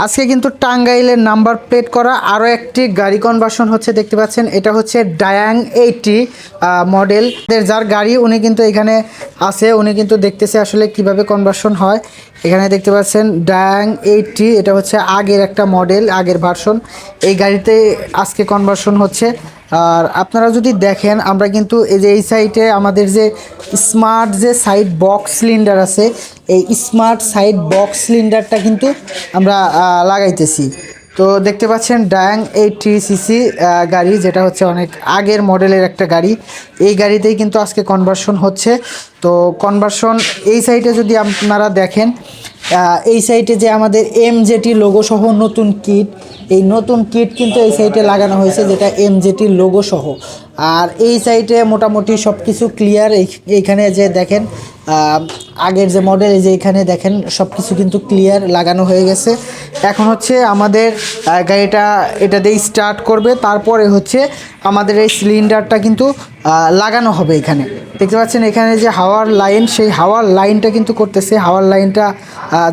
আজকে কিন্তু টাঙ্গাইলের নাম্বার প্লেট করা আরও একটি গাড়ি কনভার্সন হচ্ছে, দেখতে পাচ্ছেন। এটা হচ্ছে ডায়াং এইটি মডেল যার গাড়ি, উনি কিন্তু এখানে আছে, উনি কিন্তু দেখতেছে আসলে কীভাবে কনভার্সন হয়। এখানে দেখতে পাচ্ছেন ডায়াং এইটি এটা হচ্ছে আগের একটা মডেল আগের ভার্সন এই গাড়িতে আজকে কনভার্সন হচ্ছে। আর আপনারা যদি দেখেন, আমরা কিন্তু এই যে এই সাইটে আমাদের যে স্মার্ট যে সাইড বক্স সিলিন্ডার আছে, এই স্মার্ট সাইড বক্স সিলিন্ডারটা কিন্তু আমরা লাগাইতেছি। তো দেখতে পাচ্ছেন ডায়াং এইটি সিসি গাড়ি যেটা হচ্ছে অনেক আগের মডেলের একটা গাড়ি। এই গাড়িতেই কিন্তু আজকে কনভার্সন হচ্ছে। তো কনভার্সন এই সাইডে যদি আপনারা দেখেন এই সাইটে যে আমাদের এম জেটি লোগো সহ নতুন কিট এই নতুন কিট কিন্তু এই সাইটে লাগানো হয়েছে যেটা এম জেটির লোগো সহ। আর এই সাইটে মোটামুটি সব কিছু ক্লিয়ার এইখানে যে দেখেন আগের যে মডেল এই যে এখানে দেখেন সব কিছু কিন্তু ক্লিয়ার লাগানো হয়ে গেছে। এখন হচ্ছে আমাদের গাড়িটা এটা দিয়ে স্টার্ট করবে, তারপরে হচ্ছে আমাদের এই সিলিন্ডারটা কিন্তু লাগানো হবে এখানে। দেখতে পাচ্ছেন এখানে যে হাওয়ার লাইন সেই হাওয়ার লাইনটা কিন্তু করতেছে। হাওয়ার লাইনটা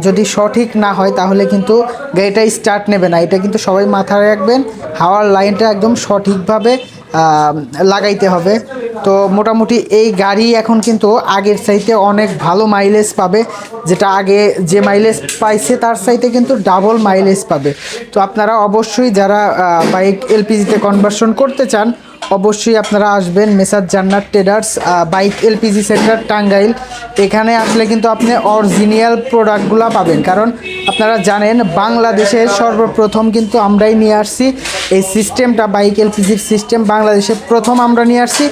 যদি সঠিক না হয়, তাহলে কিন্তু গাড়িটা স্টার্ট নেবে না। এটা কিন্তু সবাই মাথায় রাখবেন, হাওয়ার লাইনটা একদম সঠিকভাবে লাগাইতে হবে। তো মোটামুটি এই গাড়ি এখন কিন্তু আগের সাইতে অনেক ভালো মাইলেজ পাবে। যেটা আগে যে মাইলেজ পাইছে, তার সাইতে কিন্তু ডাবল মাইলেজ পাবে। তো আপনারা অবশ্যই যারা বাইক এলপিজিতে কনভার্সন করতে চান অবশ্যই আপনারা আসবেন Messrs Jannat traders bike LPG centre, Tangail. এখানে আসলে কিন্তু আপনি অরিজিনাল প্রোডাক্টগুলো পাবেন। কারণ আপনারা জানেন, বাংলাদেশের সর্বপ্রথম কিন্তু আমরাই নিয়ে আসছি। এই সিস্টেমটা বাইক এলপিজির সিস্টেম বাংলাদেশে প্রথম আমরা নিয়ে আসছি।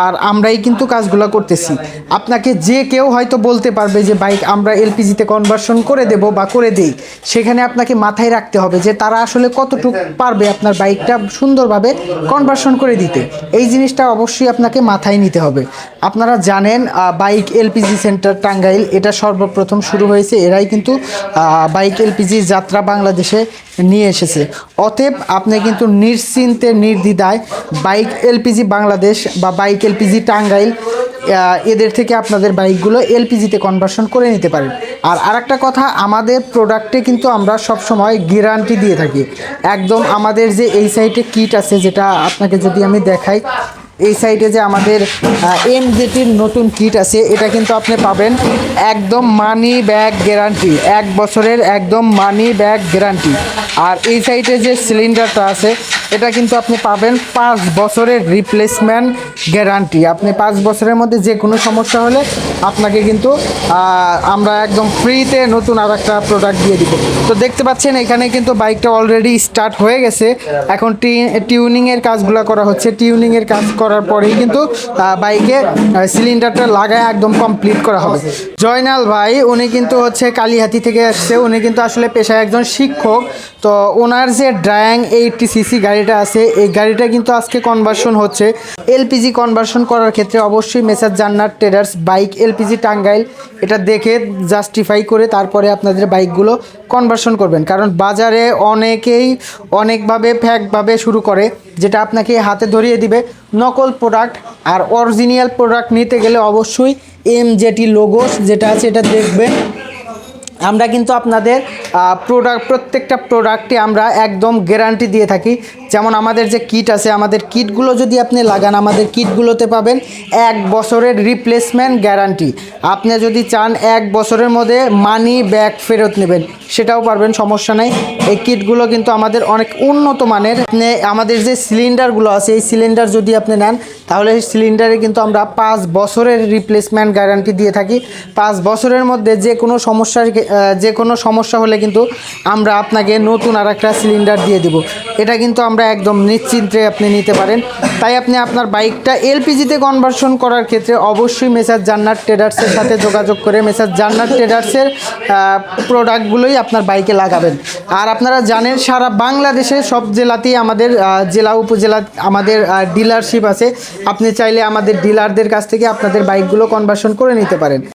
আর আমরাই কিন্তু কাজগুলো করতেছি। আপনাকে যে কেউ হয়তো বলতে পারবে যে, বাইক, আমরা এলপিজিতে কনভার্সন করে দেব বা করে দেই। সেখানে আপনাকে মাথায় রাখতে হবে যে, তারা আসলে কতটুকু পারবে আপনার বাইকটা সুন্দরভাবে কনভার্সন করে দিতে। এই জিনিসটা অবশ্যই আপনাকে মাথায় নিতে হবে। আপনারা জানেন বাইক এলপিজি সেন্টার টাঙ্গাইল, এটা সর্বপ্রথম শুরু হয়েছে, এরাই কিন্তু বাইক এলপিজি যাত্রা বাংলাদেশে নিয়ে এসেছে। অতএব আপনি কিন্তু নিশ্চিন্তে, নির্দ্বিধায় বাইক এলপিজি বাংলাদেশ বা বাইক এলপিজি টাঙ্গাইল এদের থেকে আপনাদের বাইকগুলো এলপিজিতে কনভার্শন করে নিতে পারেন। আর আরেকটা কথা, আমাদের প্রোডাক্টে কিন্তু আমরা সব সময় গ্যারান্টি দিয়ে থাকি। একদম আমাদের যে এই সাইটে কিট আছে, যেটা আপনাকে যদি আমি দেখাই এই সাইডে যে আমাদের এম জেটির নতুন কিট আছে, এটা কিন্তু আপনি পাবেন একদম মানি ব্যাগ গ্যারান্টি এক বছরের একদম মানি ব্যাগ গ্যারান্টি আর এই সাইডে যে সিলিন্ডারটা আছে, এটা কিন্তু আপনি পাবেন পাঁচ বছরের রিপ্লেসমেন্ট গ্যারান্টি আপনি পাঁচ বছরের মধ্যে যে কোনো সমস্যা হলে আপনাকে কিন্তু আমরা একদম ফ্রিতে নতুন আর একটা প্রোডাক্ট দিয়ে দিব। তো দেখতে পাচ্ছেন, এখানে কিন্তু বাইকটা অলরেডি স্টার্ট হয়ে গেছে। এখন টিউনিংয়ের কাজগুলো করা হচ্ছে। টিউনিংয়ের কাজ করার পরেই কিন্তু বাইকে সিলিন্ডারটা লাগায় একদম কমপ্লিট করা হবে। জয়নাল ভাই, উনি কিন্তু হচ্ছে কালীহাতি থেকে আসছে উনি কিন্তু আসলে পেশায় একজন শিক্ষক। তো ওনার যে ড্রায়াং এইটটি সিসি গাড়িটা আছে, এই গাড়িটা কিন্তু আজকে কনভার্সন হচ্ছে। এলপিজি কনভার্সন করার ক্ষেত্রে অবশ্যই মেসার জান্নার ট্রেডার্স বাইক এলপিজি টাঙ্গাইল এটা দেখে জাস্টিফাই করে তারপরে আপনাদের বাইকগুলো কনভার্সন করবেন। কারণ বাজারে অনেকেই অনেকভাবে ফ্যাকভাবে শুরু করে, যেটা আপনাকে হাতে ধরিয়ে দিবে নকল প্রোডাক্ট আর অরিজিনাল প্রোডাক্ট নিতে গেলে অবশ্যই এম জেটি লোগোস যেটা আছে, এটা দেখবেন। আমরা কিন্তু আপনাদের প্রোডাক্ট প্রত্যেকটা প্রোডাক্টে আমরা একদম গ্যারান্টি দিয়ে থাকি। যেমন আমাদের যে কিট আছে, আমাদের কিটগুলো যদি আপনি লাগান, আমাদের কিটগুলোতে পাবেন এক বছরের রিপ্লেসমেন্ট গ্যারান্টি আপনি যদি চান এক বছরের মধ্যে মানি ব্যাক ফেরত নেবেন, সেটাও পারবেন, সমস্যা নেই। এই কিটগুলো কিন্তু আমাদের অনেক উন্নত মানের। আপনি আমাদের যে সিলিন্ডারগুলো আছে, এই সিলিন্ডার যদি আপনি নেন, তাহলে এই সিলিন্ডারে কিন্তু আমরা পাঁচ বছরের রিপ্লেসমেন্ট গ্যারান্টি দিয়ে থাকি। পাঁচ বছরের মধ্যে যে কোনো সমস্যার যে কোনো সমস্যা হলে কিন্তু আমরা আপনাকে নতুন আর একটা সিলিন্ডার দিয়ে দেব। এটা কিন্তু আমরা একদম নিশ্চিন্তে আপনি নিতে পারেন। তাই আপনি আপনার বাইকটা এলপিজিতে কনভার্সন করার ক্ষেত্রে অবশ্যই মেসার জান্নার ট্রেডার্সের সাথে যোগাযোগ করে মেসার জান্নার ট্রেডার্সের প্রোডাক্টগুলোই আপনার বাইকে লাগাবেন। আর আপনারা জানেন সারা বাংলাদেশে সব জেলাতেই আমাদের জেলা উপজেলা আমাদের ডিলারশিপ আছে। আপনি চাইলে আমাদের ডিলারদের কাছ থেকে আপনাদের বাইকগুলো কনভার্সন করে নিতে পারেন।